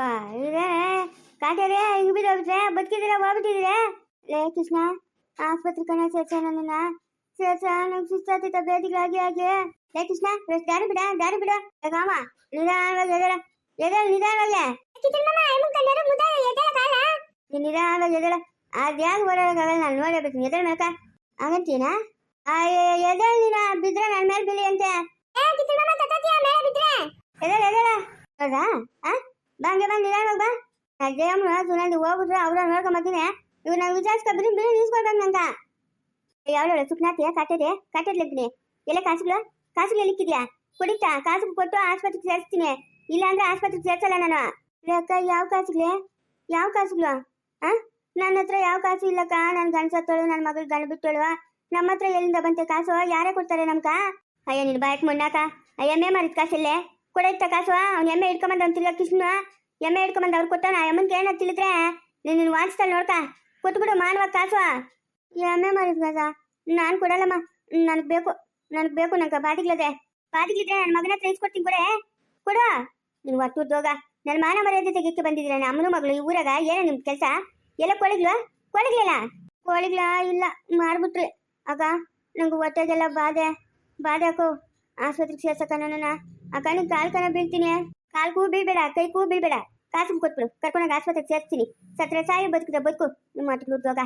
ವಾ ಇದೇ ಕಾಟೇರಿ ಹಿಂಗ್ ಬಿದ್ದೋಗ್ಬಿಟ್ರೆ ಬದುಕಿದ್ದೀರಾ ಹೋಗ್ಬಿಟ್ಟಿದ್ದೀರಾ ಲೇ ಕೃಷ್ಣ ಆಸ್ಪತ್ರೆ ಕಣ ಸೇರ್ಸ ನನ್ನನ್ನ ಸೇರ್ಸ ನಂಗೆ ಸುಸ್ತಾತಿತ್ತ ಬೇದಿಗಳಾಗಿ ಆಗಿ ಲೇ ಕೃಷ್ಣ ಇವತ್ತು ದಾರಿ ಬಿಡ ದಾರಿ ಬಿಡ ಕಾಮ ನಿಧಾನವಾಗಿ ಎದಳ ಎದಳ ನಿಧಾನವಾಗಿ ನೀನ್ ನಿಧಾನವಾಗಿ ಎದಳ ಅದ್ಯಾಗ ಓಡಾಡಕ್ಕಾಗಲ್ಲ ನಾನು ನೋಡಬೇಕು ಎದಳ ಮೇಲ್ಕ ಹಂಗಂತೀನ ಎದಳ ನೀನ ಬಿದ್ರೆ ನನ್ನ ಮೇಲೆ ಬೀಳಿ ಅಂತೆ ಎದಳ ಎದಳ ಹೌದಾ ಆ ಬಂಗೆ ಬಂದು ನಿಧಾನವಾಗಿ ಬಾ? ಅದೇಮ್ನ ಸುನಂದಿ ಹೋಗ್ಬಿಟ್ರೆ ಅವ್ರ ನೋಡ್ಕೊಂಬತ್ತೀನಿ ಇವ್ ನಂಗೆ ವಿಚಾರಿಸ್ಕೊ ಬಿರಿ ಬಿರಿ ನಿಲ್ಸ್ಕೊಳ್ಬೇಕು ನಂಗ ಯಾವ್ದು ಸುಪ್ನಾತಿಯ ಕಾಟದೆ ಕಾಟದ್ಲಿದ್ದೀನಿ ಎಲ್ಲ ಕಾಸುಗಳು ಕಾಸುಗಳು ಎಲ್ಲಿಕ್ಕಿದ್ಯಾ ಕುಡಿತಾ? ಕಾಸು ಕೊಟ್ಟು ಆಸ್ಪತ್ರೆಗೆ ಸೇರಿಸ್ತೀನಿ. ಇಲ್ಲ ಅಂದ್ರೆ ಆಸ್ಪತ್ರೆಗೆ ಸೇರ್ಸಲ್ಲ ನಾನು. ಅಕ್ಕ, ಯಾವ ಕಾಸುಗಳೇ ಯಾವ ಕಾಸುಗಳು ಆ? ನನ್ನ ಹತ್ರ ಯಾವ ಕಾಸು ಇಲ್ಲಕ್ಕ. ನನ್ ನನ್ನ ಮಗಳು ಗಂಡ ಬಿಟ್ಟಳು. ನಮ್ಮ ಹತ್ರ ಎಲ್ಲಿಂದ ಬಂತೆ ಕಾಸು? ಯಾರೇ ಕೊಡ್ತಾರೆ ನಮ್ಕ? ಅಯ್ಯ, ನಿನ್ ಬಾಯಕ್ ಮುನ್ನಾಕ ಮೇ ಮಾರಿದ ಕಾಸಲ್ಲೇ ಕೊಡೈತ ಕಾಸು, ಅವ್ನ ಎಮ್ಮೆ ಇಟ್ಕೊಂಬಂದ ಅಂತಿಲ್ಲ ಕೃಷ್ಣ ಎಮ್ಮೆ ಇಟ್ಕೊಂಬಂದ ಅವ್ರು ಕೊಟ್ಟ ಕೊಟ್ಟಾನ ಎಮ್ಮನ್ಗೆ ಏನ ತಿಳಿದ್ರೆ ನೀನು ವಾದಿಸ್ತಾಳೆ ನೋಡ್ಕ. ಕೊಟ್ಬಿಡು ಮಾನವ ಕಾಸು. ಎಮ್ಮೆ ಮಾಡಿದ್ ಕಾಸ ನಾನು ಕೊಡಲ್ಲಮ್ಮ, ನನಗೆ ಬೇಕು ನನಗೆ ಬೇಕು ನಂಗೆ ಬಾದಿಗ್ಲದೆ. ಬಾದಿಗ್ಲಿದ್ರೆ ನನ್ನ ಮಗನ ಹತ್ರ ಇಸ್ಕೊಡ್ತೀನಿ ಕೊಡೆ. ಕೊಡು. ನೀನು ಒಟ್ಟು ಉದ್ಯೋಗ ನನ್ನ ಮಾನ ಮರ್ಯಾದೆ ತೆಗಿಕ್ಕೆ ಬಂದಿದ್ದೀರ ನಮ್ಮ ಅಮ್ಮನ ಮಗಳು ಈ ಊರಾಗ? ಏನೋ ನಿಮ್ ಕೆಲಸ? ಎಲ್ಲ ಕೊಳಿಗ್ಲು? ಕೊಳಿಗ್ಲಿಲ್ಲ? ಕೋಳಿಗ್ಲ ಇಲ್ಲ ಮಾರ್ಬಿಟ್ರಿ ಆಗ ನಂಗೆ ಹೊಟ್ಟೆಗೆಲ್ಲ ಬಾಧೆ ಬಾಧೆ ಅಕ್ಕೋ ಆಸ್ಪತ್ರೆಗೆ ಸೇರ್ಸಕ್ಕ ನನ್ನ ಅಕ್ಕ ಕಣ್ಣಿಗೆ ಕಾಲ್ ಕನ ಬೀಳ್ತೀನಿ. ಕಾಲ್ ಕೂ ಬೀಳ್ಬೇಡ, ಕೈ ಕೂ ಬೀಳ್ಬೇಡ. ಕಾಸು ಕೊಟ್ಬಿಡು. ಕರ್ಕೊಂಡೋಗಿ ಆಸ್ಪತ್ರೆಗೆ ಸೇರ್ತೀನಿ ಸತ್ರೆ ಸಾಯಿ ಬದುಕಿದ ಬದುಕು. ನಿಮ್ಮ ಉದ್ಯೋಗ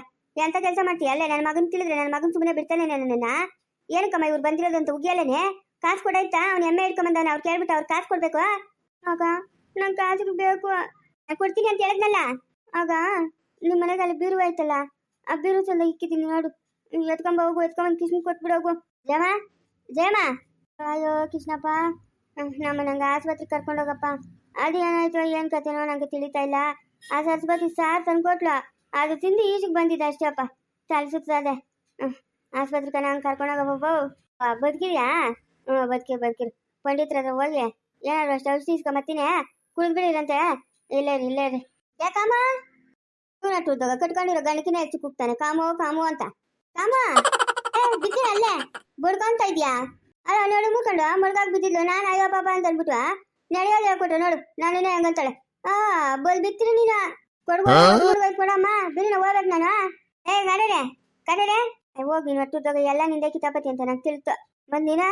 ಎಂತ ಕೆಲಸ ಮಾಡ್ತೀಯ? ಅಲ್ಲೇ ನನ್ನ ಮಗನ್ ತಿಳಿದ್ರೆ ನನ್ನ ಮಗನ್ ಸುಮ್ಮನೆ ಬಿಡ್ತಾನೆ ನನ್ನನ್ನ ಏನಕ್ಕಮ್ಮ ಇವ್ರು ಬಂದಿರೋದು ಅಂತ ಉಗಿಯಲ್ಲೇನೆ ಕಾಸು ಕೊಡಾಯ್ತಾ ಅವ್ನ ಎಮ್ಮೆ ಹಿಡ್ಕೊಂಬಂದವನ ಅವ್ರು ಕೇಳ್ಬಿಟ್ಟು ಅವ್ರು ಕಾಸು ಕೊಡ್ಬೇಕು? ಆಗ ನಂಗೆ ಕಾಸು ಬೇಕು. ಕೊಡ್ತೀನಿ ಅಂತ ಹೇಳಿದ್ನಲ್ಲ? ಆಗ ನಿಮ್ಮ ಮನೆಗೆ ಅಲ್ಲಿ ಬೀರು ಆಯ್ತಲ್ಲ? ಆ ಬೀರು ಚಂದ ಇಕ್ಕಿದ್ದೀನಿ ನೋಡು. ಎತ್ಕೊಂಬ ಹೋಗು ಎತ್ಕೊಂಬಂದು ಕೃಷ್ಣ ಕೊಟ್ಬಿಡು ಹೋಗು ಜಯಮ್ಮ? ಜಯಮ್ಮ? ಅಯ್ಯೋ, ಕೃಷ್ಣಪ್ಪ. ನಮ್ಮ ನಂಗೆ ಆಸ್ಪತ್ರೆಗೆ ಕರ್ಕೊಂಡು ಹೋಗಪ್ಪ. ಅದು ಏನಾಯ್ತು, ಏನು ಕತೆನೋ ನಂಗೆ ತಿಳಿತಾ ಇಲ್ಲ. ಆ ಸರಸ್ವತಿ ಸಾರ್ ತಂದ್ಕೊಟ್ಲು. ಅದು ತಿಂದು ಈಜಿಗೆ ಬಂದಿದ್ದೆ ಅಷ್ಟೇ ಅಪ್ಪ. ತಲೆ ಸುತ್ತದೆ ಆಸ್ಪತ್ರೆಗೆ ನಂಗೆ ಕರ್ಕೊಂಡೋಗಪ್ಪ ಬದುಕಿದ್ಯಾ? ಹ್ಞೂ ಬದುಕಿ ಬದುಕಿರಿ. ಪಂಡಿತ್ರ ಹತ್ರ ಹೋಗಿ ಏನಾದ್ರು ಅಷ್ಟು ಔಷಧಿ ಇಸ್ಕೊಂಬತ್ತೀನಿ. ಕುಡಿದ್ಬಿಡಿರಂತೆ ಇಲ್ಲೇ ರೀ ಇಲ್ಲೇ ರೀ. ಯಾಕಮ್ಮ? ಇವನಟ್ಟು ಉದ್ಯೋಗ ಕಟ್ಕೊಂಡಿರೋ ಗಣಕಿನ ಹೆಚ್ಚು ಕೂಗ್ತಾನೆ. ಕಾಮೋ ಕಾಮೋ ಅಂತ. ಕಾಮ, ಏ ಬಿದ್ದೀರ ಅಲ್ಲೇ ಬಡ್ಕೊಂತ ಇದ್ಯಾ? ಅಲ್ಲ ನೋಡು ಮುಖಂಡು ಮುಳುಗಾಕ್ ಬಿದ್ದಿದ್ಲು. ನಾನು ಅಯ್ಯೋ ಪಾಪ ಅಂತ ಅಂದ್ಬಿಟ್ಟು ನಡೆಯೋದು ಹೇಳ್ಕೊಟ್ಟು ನೋಡು. ನಾನು ಹೆಂಗಂತಾಳೆ ಆ ಬೋಲ್ ಬಿತ್ತಿರಿ ನೀನು. ಕೊಡ್ಬೋದು ಕೊಡಮ್ಮ. ಬಿರಿನ ಹೋಗ್ಬೇಕು ನಾನು. ಏ ಕಡೆರೆ ಕಡೆರೆ ಹೋಗಿ ನೀನು ಉದ್ಯೋಗ ಎಲ್ಲ ನಿಂದೆ ಕಿತಾಪತಿ ಅಂತ ನಂಗೆ ತಿಳಿತು. ಬಂದಿನ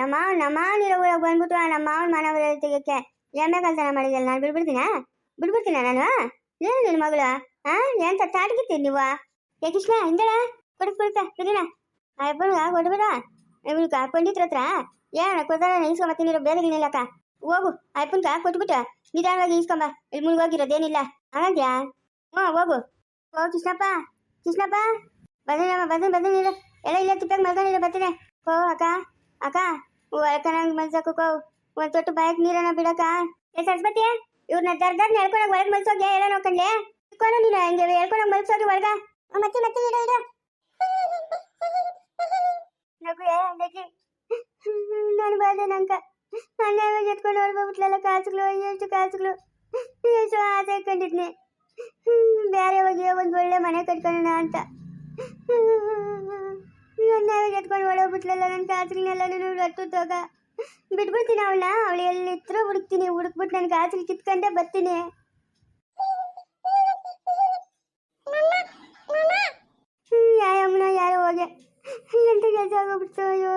ನಮ್ಮ ನಮ್ಮ ಮಾವನಿರೋ ಊರಾಗ ಬಂದ್ಬಿಟ್ಟು ನಮ್ಮ ಮಾವನ ಮಾನವರ ತೆಗಿಯಕ್ಕೆ? ಎಮ್ಮೆ ಕಲ್ತನ ಮಾಡಿದಲ್ಲ ನಾನು ಬಿಡ್ಬಿಡ್ತೀನ? ಬಿಡ್ಬಿಡ್ತೀನ ನಾನು? ಏನು ನಿನ್ನ ಮಗಳು? ಹಾ ಎಂತ ತಾಡ್ಗಿತ್ತೀನಿ ನೀವು? ಏ ಕೃಷ್ಣ ಹಿಂದಳ ಕೊಡು ಕೊಡ್ತಾ ಆ ಇಬ್ಬರು ಕೊಡ್ಬೇಡ ಇವ್ನಿಗೆ ಪಂಡಿತ್ರ ಹತ್ರ ಏನ ಕೊಡ್ತಾರ ಇಸ್ಕೊಂಬತ್ತೀನಿ ಬೇರೆಗಿನಿಲ್ಲಕ್ಕ ಹೋಗು ಅಯ್ಯಪ್ಪನ್ಕ ಕೊಟ್ಬಿಟ್ಟು ನಿಧಾನವಾಗಿ ಇಸ್ಕೊಂಬ ಇಲ್ಲಿ ಮುಳುಗೋಗಿರೋದೇನಿಲ್ಲ. ಹಾಗಾದ್ಯಾ? ಹ್ಞೂ ಹೋಗು. ಓ, ಕೃಷ್ಣಪ್ಪ ಕೃಷ್ಣಪ್ಪ. ಬಂದಿನಮ್ಮ ಬಂದಿನ ಬಂದಿನ ಎಲ್ಲ ಇಲ್ಲ ತಿಪ್ಪಾಗ ಮಲ್ಕೊಂಡಿಲ್ಲ ಬರ್ತೀನಿ. ಓ, ಅಕ್ಕ ಅಕ್ಕ. ಒಳಕನಂಗ್ ಮಲ್ಸಕ್ಕೋ ಒಂದ್ ತೊಟ್ಟು ಬಾಯಕ್ ನೀರನ್ನ ಬಿಡಕ್ಕ. ಏ, ಸರಸ್ವತಿ ಇವ್ರನ್ನ ದರ್ ದರ್ ಹೇಳ್ಕೊಳಕ್ ಒಳಗ್ ಮಲ್ಸೋಗಿ ಎಲ್ಲ ನೋಡ್ಕೊಂಡೆ ಇಕ್ಕೋನು ನೀನು, ಹಂಗೆ ಹೇಳ್ಕೊಳಕ್ ಮಲ್ಸೋಗಿ ಒಳಗ. ಮತ್ತೆ ಮತ್ತೆ, ಇಡ ಇಡ. ನಗುವೆ ನಗಿ ನಾನು ಬಾದೆ ನಂಕ. ಅನ್ಯಾಯ ಎತ್ಕೊಂಡು ಹೊರಬೋಗ್ಬಿಟ್ಲಲ್ಲ ಕಾಸುಗಳು, ಎಷ್ಟು ಕಾಸುಗಳು. ಎಷ್ಟು ಆಸೆ ಇಟ್ಕೊಂಡಿದ್ನಿ ಬೇರೆ ಹೋಗಿ ಒಂದು ಒಳ್ಳೆ ಮನೆ ಕಟ್ಕೊಳ್ಳೋಣ ಅಂತ. ಅನ್ಯಾಯ ಎತ್ಕೊಂಡು ಹೊಡೋಗ್ಬಿಟ್ಲಲ್ಲ ನನ್ನ ಕಾಸುಗಳನ್ನೆಲ್ಲ ನಾನು ತೋಗ. ಬಿಟ್ಬಿಡ್ತೀನಿ ಅವಳ ಅವಳು ಎಲ್ಲಿದ್ರು ಹುಡುಕ್ತೀನಿ, ಹುಡುಕ್ಬಿಟ್ಟು ನನ್ನ ಕಾಸುಗಳು ಕಿತ್ಕೊಂಡೇ ಬರ್ತೀನಿ. ಯಾಯಮ್ಮನ, ಯಾರು ಹೋಗೆ. ಆಗೋಗ್ಬಿಡ್ತು ಅಯ್ಯೋ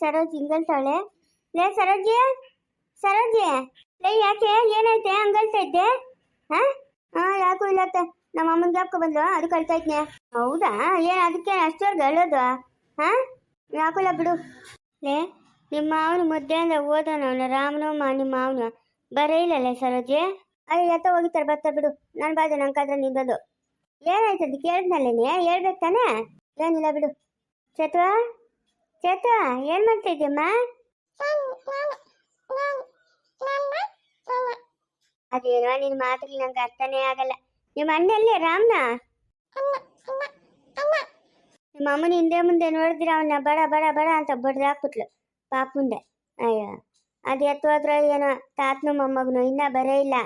ಸರೋಜ್ ಹಿಂಗಲ್ತಾಳೆ ಲೇ ಸರೋಜಿ ಸರೋಜಿ ಲೇ ಯಾಕೆ, ಏನೈತೆ ಹಂಗಲ್ತಾ ಇದ್ದೆ? ಹಾ? ಹಾ, ಯಾಕೂ ಇಲ್ಲತ್ತೆ ನಮ್ಮ ಅಮ್ಮನ ಜ್ಞಾಪಕ ಬಂದ್ಲು ಅದಕ್ಕೆ ಅಳ್ತಾ ಇದ್ನೆ. ಹೌದಾ? ಏನು ಅದಕ್ಕೆ ಅಷ್ಟೊರ್ಗೆ ಹೇಳೋದು? ಹಾ? ಯಾಕೂ ಇಲ್ಲ ಬಿಡು. ಲೇ, ನಿಮ್ಮ ಮಾವನ ಅಂದ್ರೆ ಓದೋಣ ರಾಮನು ಮಾ ನಿಮ್ಮ ಮಾವನ. ಬರೇ ಇಲ್ಲಲೇ ಸರೋಜಿ ಅಯ್ಯ ಎತ್ತ ಹೋಗಿತಾರೆ ಬರ್ತಾ ಬಿಡು. ನಾನು ಬಾಜು ನಂಗಾದ್ರೆ ನಿಂದದು ಏನಾಯ್ತು ಅದು ಕೇಳಿದ್ನಲ್ಲೇನೆ ಹೇಳ್ಬೇಕು ತಾನೇ? ಏನಿಲ್ಲ ಬಿಡು. ಚೇತುವ? ಚೇತುವ, ಏನು ಮಾಡ್ತಾ ಇದ್ದೀಯಮ್ಮ? ಅದೇನೋ ನಿನ್ನ ಮಾತುಗಳು ನಂಗೆ ಅರ್ಥನೇ ಆಗಲ್ಲ. ನಿಮ್ಮ ಅಣ್ಣ ಎಲ್ಲಿ? ರಾಮ್ನ? ನಿಮ್ಮ ಅಮ್ಮನ ಹಿಂದೆ ಮುಂದೆ ನೋಡಿದ್ರೆ ಅವನ್ನ ಬಡ ಬಡ ಬಡ ಅಂತ ಬಡ್ದು ಹಾಕ್ಬಿಟ್ಲು ಪಾಪುಂಡೆ ಅಯ್ಯೋ, ಅದು ಎತ್ತು ಹೋದ್ರೆ ಏನೋ ತಾತನು ಮೊಮ್ಮಗನು ಇನ್ನ ಬರೇ ಇಲ್ಲ.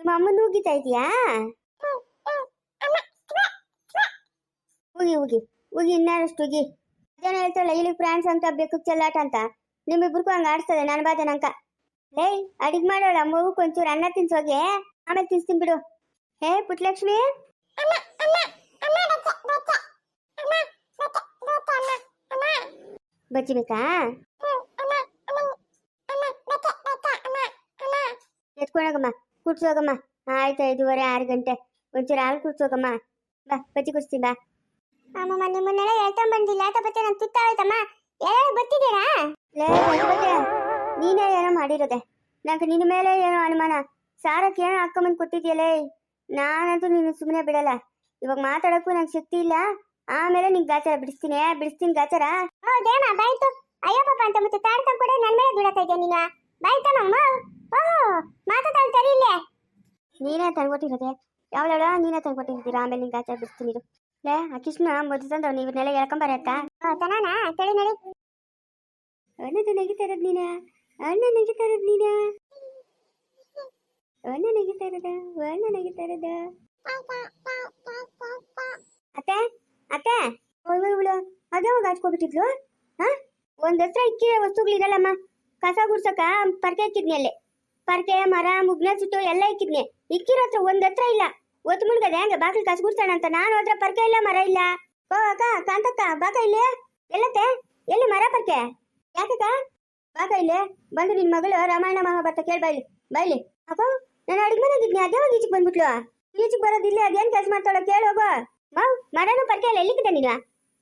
ಅಮ್ಮನ ಹೋಗಿತಾ ಇದೆಯಾ ಹೋಗಿ ಹೋಗಿ ಹೋಗಿ ಇನ್ನಷ್ಟು ಉಗಿ ಜನ ಹೇಳ್ತಾಳೆ ಇಲ್ಲಿ ಫ್ರಾನ್ಸ್ ಅಂತ ಬೇಕು ಚೆಲ್ಲಾಟ ಅಂತ. ನಿಮ್ಮಿಬ್ರಿಗೂ ಹಂಗ ಆಡ್ಸ್ತದೆ, ನಾನು ಬಾದೆ ನಂಕ ಲೇ, ಅಡಿಗೆ ಮಾಡೋಳ ಮಗು ಒಂಚೂರು ಅನ್ನ ತಿನ್ಸೋಗೆ. ಆಮೇಲೆ ತಿನ್ಸ್ತೀನಿ ಬಿಡು. ಹೇ, ಪುಟ್ಲಕ್ಷ್ಮಿ ಬಜ್ಜಿ ಬೇಕಾ ಎತ್ಕೊಂಡೋಗಮ್ಮ ಕುಡ್ಸೋಗಮ್ಮ ಆಯ್ತು ಐದುವರೆ ಆರು ಗಂಟೆ. ಒಂಚೂರು ಹಾಲು ಕುಡ್ಸೋಗಮ್ಮ. ಬಾ ಬಜ್ಜಿ ಕುಡಿಸ್ತೀನಿ ಬಾ. ಅಮ್ಮಮ್ಮ ನಿಮ್ಮನ್ನೆಲ್ಲ ಹೇಳ್ಕೊಂಡ್ ಬಂದಿಲ್ಲ. ತಪ್ಪತ್ತೆ ನಾನು ತುತ್ತಾಯ್ತಮ್ಮ ಎಲ್ಲ ಬರ್ತಿದ್ದೀರಾ? ಲೇ ನೀನೇ ಏನೋ ಮಾಡಿರೋದೆ. ನಂಗೆ ನಿನ್ನ ಮೇಲೆ ಏನೋ ಅನುಮಾನ. ಸಾರಕ್ಕೆ ಏನೋ ಹಾಕೊಂಬಂದು ಕೊಟ್ಟಿದ್ಯಲೇ. ನಾನಂತೂ ನೀನು ಸುಮ್ಮನೆ ಬಿಡಲ್ಲ. ಇವಾಗ ಮಾತಾಡೋಕ್ಕೂ ನಂಗೆ ಶಕ್ತಿ ಇಲ್ಲ. ಆಮೇಲೆ ನಿಂಗೆ ಗಾಚಾರ ಬಿಡಿಸ್ತೀನಿ ಬಿಡಿಸ್ತೀನಿ ಗಾಚಾರ. ಹೌದೇಮ ಬಾಯ್ತು. ಅಯ್ಯೋ ಪಾಪ ಅಂತ ಮತ್ತೆ ತಾಡ್ಕೊಂಡ್ ಕೂಡ ನನ್ನ ಮೇಲೆ ಬೀಳತಾ ಇದೆಯಾ ನೀನು? ಬಾಯ್ತಮ್ಮ ಓಹೋ ಮಾತಾಡ್ತಾಳೆ ಸರಿ ಇಲ್ಲೇ. ನೀನೇ ತಂದ್ಕೊಟ್ಟಿರೋದೆ ಯಾವಳ ನೀನೇ ತಂದ್ಕೊಟ್ಟಿರ್ತೀರಾ ಆಮೇಲೆ ನಿಂಗೆ ಗಾಚಾರ ಬಿಡಿಸ್ತೀನಿ ಇದು ಲೇ ಆ ಕೃಷ್ಣ ಮೊದಲು ತಂದವ್ ನೀವು ಇವನ್ನೆಲ್ಲ ಹೇಳ್ಕೊಂಬಾರ ಅಕ್ಕ ಓ ತನಾನ? ತಳಿ ನಡಿ. ಅಣ್ಣದ ನಗಿತಾ ಇರೋದು ನೀನ? ಅಣ್ಣ ನಗಿತಾ ಇರೋದು ನೀನ? ಅಣ್ಣ ನಗಿತಾ ಇರೋದ ಅಣ್ಣ ನಗಿತಾ ಇರೋದ ಅತ್ತೆ? ಅತ್ತೆ? ಇವಳು ಅದ್ಯಾವಾಗ ಹಚ್ಕೊಬಿಟ್ಟಿದ್ಲು. ಹಾ? ಒಂದ್ ಹತ್ರ ಇಕ್ಕಿರೋ ವಸ್ತುಗಳಿರಲ್ಲಮ್ಮ ಕಸ ಗುಡ್ಸಕ ಪರ್ಕೆ ಇಕ್ಕಿದ್ನಿ ಅಲ್ಲಿ. ಪರ್ಕೆ, ಮರ, ಮುಗ್ನ ಸುಟ್ಟು ಎಲ್ಲ ಇಕ್ಕಿದ್ನಿ. ಇಕ್ಕಿರೋ ಹತ್ರ ಒಂದ್ ಹತ್ರ ಇಲ್ಲ. ಒತ್ತು ಮುಳ್ಗದೆ ಹಂಗೆ ಬಾಗಿಲು ಕಸ ಗುಡ್ಸೋಣ ಅಂತ. ನಾನು ಹೋದ್ರೆ ಪರ್ಕೆ ಇಲ್ಲ, ಮರ ಇಲ್ಲ. ಓ, ಅಕ್ಕ, ಕಾಂತಕ್ಕ, ಬಾಕ ಇಲ್ಲಿ? ಎಲ್ಲತ್ತೆ? ಎಲ್ಲಿ ಮರ ಪರ್ಕೆ? ಯಾಕಕ್ಕ? ಬಾಕ ಇಲ್ಲಿ? ಬಂದು ನಿನ್ ಮಗಳು ರಾಮಾಯಣ ಮಹಾಭಾರತ ಕೇಳಿ ಬೈಲಿ ಬೈಲಿ. ಅಪ್ಪ, ನಾನು ಅಡಿಗೆ ಮನೆಗಿದ್ನಿ ಅದ್ಯಾವಾಗ ಈಚಿಗೆ ಬಂದ್ಬಿಟ್ಲು. ಈಚಿಗೆ ಬರೋದಿಲ್ಲ ಅದೇನ್ ಕೆಲಸ ಮಾಡ್ತಾಳ ಕೇಳಿ ಹೋಗು. ಮಾವ್ ಮರನು ಪರ್ಕೆ ಇಲ್ಲ ಎಲ್ಲಿಕ್ಕಿದೆ ನೀನು?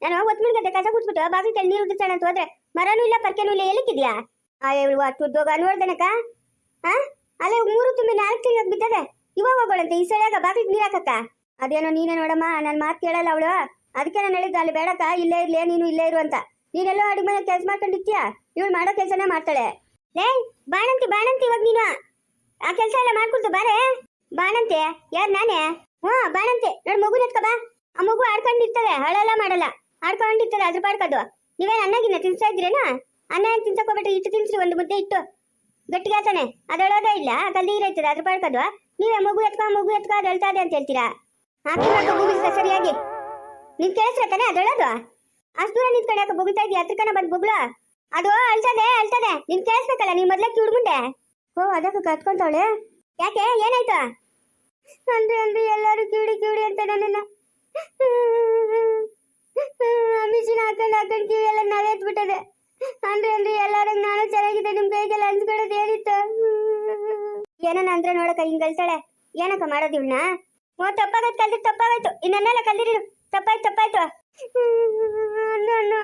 ನಾನು ಒತ್ತು ಮುಳ್ಗದೆ ಕಸ ಗುಡ್ಸ್ಬಿಟ್ಟು ಬಾಗಿಲು ನೀರು ಉದ್ದಿಸೋಣ ಅಂತ ಹೋದ್ರೆ ಮರನೂ ಇಲ್ಲ, ಪರ್ಕೆನೂ ಇಲ್ಲ, ಎಲ್ಲಿಕ್ಕಿದ್ಯಾ? ಆ ಇವಳು ಅಟ್ಟುದ್ದೋಗ ನೋಡ್ದನಕ್ಕ ಹಾ ಅಲ್ಲೇ ಮೂರು ತುಂಬಿ ನಾಲ್ಕು ತಿಂಗಳು ಬಿದ್ದದೆ. ಇವಾಗ ಹೋಗೋಳಂತೆ, ಈ ಸಳಿಯಾಗ ಬಾಗಿಲಿಗೆ ನೀರು ಹಾಕಕ್ಕ? ಅದೇನೋ ನೀನೇ ನೋಡಮ್ಮ ನನ್ನ ಮಾತು ಕೇಳಲ್ಲ ಅವಳು. ಅದಕ್ಕೆ ನಾನು ಹೇಳಿದ್ದು ಅಲ್ಲಿ ಬೇಡಕ್ಕ, ಇಲ್ಲೇ ಇರ್ಲಿ, ನೀನು ಇಲ್ಲೇ ಇರು ಅಂತ. ನೀನೆಲ್ಲೋ ಅಡುಗೆ ಮನೆ ಕೆಲಸ ಮಾಡ್ಕೊಂಡಿರ್ತೀಯ ಇವಳು ಮಾಡೋ ಕೆಲಸನೇ ಮಾಡ್ತಾಳೆ. ಲೇ, ಬಾಣಂತಿ ಬಾಣಂತಿ ಇವಾಗ ನೀನು. ಆ ಕೆಲಸ ಎಲ್ಲ ಮಾಡ್ಕೊಡ್ತು ಬಾರೇ. ಬಾಣಂತೆ, ಯಾರು ನಾನೇ? ಹಾ ಬಾಣಂತೆ, ನೋಡಿ ಮಗು ಎತ್ಕ ಬಾ. ಆ ಮಗು ಆಡ್ಕೊಂಡಿರ್ತದೆ ಹಳೆಲ್ಲ ಮಾಡಲ್ಲ. ಆಡ್ಕೊಂಡಿರ್ತದೆ ಅದ್ರ ಪಾಡ್ಕದು ನೀವೇನು ಅನ್ನಗಿನ್ನ ತಿನ್ಸ್ತಾ ಇದ್ರೇನಾ ಅನ್ನ ಏನ್ ತಿನ್ಸಕ್ ಹೋಗ್ಬಿಟ್ರೆ? ಇಟ್ಟು ತಿನ್ಸ್ರಿ, ಒಂದು ಮುದ್ದೆ ಇಟ್ಟು. ಗಟ್ಟಿಗಾತಾನೆ ಅದೊಳೋದೇ ಇಲ್ಲ ಕಲ್ದಿ ಇರೈತದೆ ಅದ್ರ ಪಾಡ್ಕದು ನೀವೇ ಮಗು ಎತ್ಕೊ ಮಗು ಎತ್ಕೊ, ಅದು ಇದೆ ಅಂತ ಹೇಳ್ತೀರಾ? ಹಾಕಿ ಬುಗಿಸ್ತಾ ಸರಿಯಾಗಿ. ನಿನ್ ಕೇಳಿಸ್ರೆ ತಾನೆ ಅದೊಳೋದು? ಅಷ್ಟು ದೂರ ನಿಂತ್ಕೊಂಡು ಯಾಕೆ ಬೊಗಳ್ತಾ ಇದೀಯ ಹತ್ರ ಕಣ ಬಂದು ಬುಗ್ಳು? ಅದು, ಅಳ್ತದೆ ಅಳ್ತದೆ. ನಿನ್ ಕೇಳಿಸ್ಬೇಕಲ್ಲ, ನೀನ್ ಮೊದ್ಲೇ ಕಿಡ್ಗುಂಡೆ ಓ, ಅದಕ್ಕೆ ಕತ್ಕೊಂತವಳೆ ಯಾಕೆ, ಏನಾಯ್ತು? ಅಂದ್ರೆ ಅಂದ್ರೆ ಎಲ್ಲರೂ ಕಿವಿಡಿ ಕಿವಿಡಿ ಅಂತ ನನ್ನನ್ನ ಮಿಷಿನ್ ಹಾಕೊಂಡು ಹಾಕೊಂಡು ಕಿವಿಯೆಲ್ಲ ಎಲ್ಲ ನವೆತ್ಬಿಟ್ಟದೆ ಅಂದ್ರೆ ಅಂದ್ರೆ ಎಲ್ಲರೂ ನಾನು ಚೆನ್ನಾಗಿದೆ ನಿಮ್ ಕೈಗೆಲ್ಲ ಅನ್ಸ್ಕೊಳ್ಳೋದು ಹೇಳಿತ್ತು ಏನನ ಅಂದ್ರೆ ನೋಡಕ ಹಿಂಗ್ ಕಲ್ತಾಳೆ. ಏನಕ್ಕ ಮಾಡೋದು ಇವ್ನ? ಓ, ತಪ್ಪಾಗೈತು ಕಲ್ದಿರ್ ತಪ್ಪಾಗಾಯ್ತು ಇನ್ನೆಲ್ಲ ಕಲ್ದಿರು ತಪ್ಪಾಯ್ತು ತಪ್ಪಾಯ್ತು. ಅನ್ನು ಅನ್ನು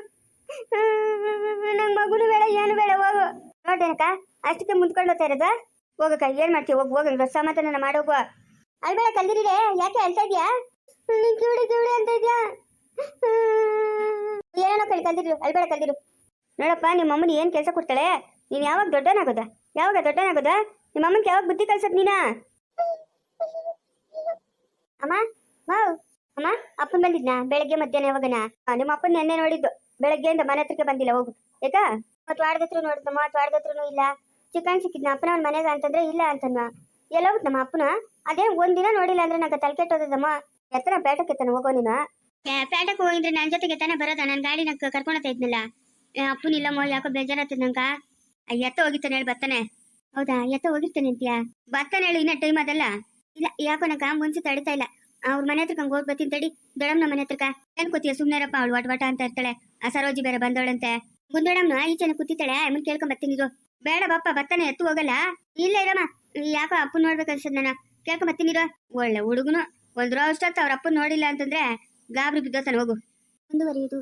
ನಂಗ್ ಮಗುನು ಬೇಡ, ಏನು ಬೇಡ, ಹೋಗು. ನೋಡ್ದೇನಕ್ಕ ಅಷ್ಟಕ್ಕೆ ಮುಂದ್ಕೊಂಡು ಹೋಗ್ತಾ ಇರೋದ. ಹೋಗಕ್ಕ, ಏನ್ ಮಾಡ್ತೀವಿ ಹೋಗು, ಹೋಗ ಸಮಾಧಾನ ಮಾಡೋಗು ಅಲ್ಬೇಡ ಕಲ್ದಿರಿ ಯಾಕೆ ಹೇಳ್ತಾ ಇದ್ಯಾ? ಏನೋ ಕಳಿ ಅಲ್ಬೇಡ ಕಲ್ದಿರು. ನೋಡಪ್ಪ ನಿಮ್ಮ ಅಮ್ಮನ ಏನ್ ಕೆಲಸ ಕೊಡ್ತಾಳೆ? ನೀನ್ ಯಾವಾಗ ದೊಡ್ಡನಾಗೋದ? ಯಾವಾಗ ದೊಡ್ಡನಾಗೋದ? ನಿಮ್ಮ ಯಾವಾಗ ಬುದ್ಧಿ ಕಲ್ಸದ್ ನೀನಾ? ಅಮ್ಮ ವಾವ್ ಅಮ್ಮ, ಅಪ್ಪನ್ ಬಂದಿದ್ನಾ? ಬೆಳಗ್ಗೆ ಮಧ್ಯಾಹ್ನ ಯಾವಾಗನ? ನಿಮ್ಮ ಅಪ್ಪನ ನೆನ್ನೆ ನೋಡಿದ್ದು. ಬೆಳಗ್ಗೆಯಿಂದ ಮನೆ ಹತ್ರಕ್ಕೆ ಬಂದಿಲ್ಲ, ಹೋಗು. ಆಯ್ತಾ? ಮತ್ ವಾಡ್ದತ್ರ ನೋಡಿದ್ ಮತ್ ವಾಡ್ದತ್ರನು ಇಲ್ಲ. ಚಿಕನ್ ಸಿಕ್ಕಿದ್ನ ಅಪ್ಪನವನ್ ಮನೆಗ ಅಂತಂದ್ರೆ ಇಲ್ಲ ಅಂತನ್ವಾ. ಎಲ್ಲ ನಮ್ಮ ಅಪ್ಪನ? ಅದೇ ಒಂದಿನ ನೋಡಿಲ್ಲ ಅಂದ್ರೆ ನಂಗೆ ತಲೆ ಕೆಟ್ಟೋದಮ್ಮ ಎತ್ತನ ಪೇಟಕ್ಕೆ ತಾನೆ ಹೋಗೋ ನೀನು? ಪೇಟಕ್ಕೆ ಹೋಗಿದ್ರೆ ನನ್ನ ಜೊತೆಗೆ ತಾನೇ ಬರೋದ. ನನ್ನ ಗಾಡಿ ನಂಗೆ ಕರ್ಕೊಂಡೋಗ್ತಾ ಇದ್ನಲ್ಲ ಮೋ ಯಾಕೋ ಬೇಜಾರಾಗ್ತದ ನಂಗ. ಎತ್ತ ಹೋಗಿತ್ತಾನೆ ಹೇಳಿ ಬರ್ತಾನೆ ಹೌದಾ? ಎತ್ತ ಹೋಗಿರ್ತಾನೆ ಅಂತೀಯ? ಬರ್ತಾನೆ ಹೇಳಿ, ಇನ್ನ ಟೈಮ್ ಅದಲ್ಲ. ಇಲ್ಲ, ಯಾಕೋ ನಂಗೆ ಮುಂಚೆ ತಡಿತಾ ಇಲ್ಲ. ಅವ್ರ ಮನೆ ಹತ್ರಕ್ಕೆ ಹಂಗೆ ಹೋಗಿ ಬರ್ತೀನಿ, ತಡಿ. ದೊಡಮ್ನ ಮನೆ ಹತ್ರಕ್ಕ. ಏನ್ ಕೂತಿಯ? ಸುಮ್ಮನೆರಪ್ಪ ಅವಳು ವಟ ವಟ ಅಂತ ಇರ್ತಾಳೆ. ಆ, ಸರೋಜಿ ಬೇರೆ ಬಂದವಳಂತೆ. ಗುಂದೊಡಮ್ನ ಈಚೆನ ಕೂತಿದ್ದಾಳೆ ಆಮೇಲೆ ಕೇಳ್ಕೊಂಡ್ ಬರ್ತೀನಿ ಇರು ಬೇಡ ಬಾಪ ಬರ್ತಾನೆ ಎತ್ತು ಹೋಗಲ್ಲ. ಇಲ್ಲ ಇರಮ್ಮ. ಯಾಕೋ ಅಪ್ಪು ನೋಡ್ಬೇಕು ಅನ್ಸದ್ ನಾನು. ಕೇಳ್ಕೊಂಡ್ ಬರ್ತೀನಿ ಇರೋ ಒಳ್ಳೆ ಹುಡುಗನು. ಒಂದ್ ರೋಸ್ಟ್ ಅವ್ರ ಅಪ್ಪ ನೋಡಿಲ್ಲ ಅಂತಂದ್ರೆ ಗಾಬರಿ ಬಿದ್ದೋತಾನೆ ಹೋಗು. ಮುಂದುವರಿಯುವುದು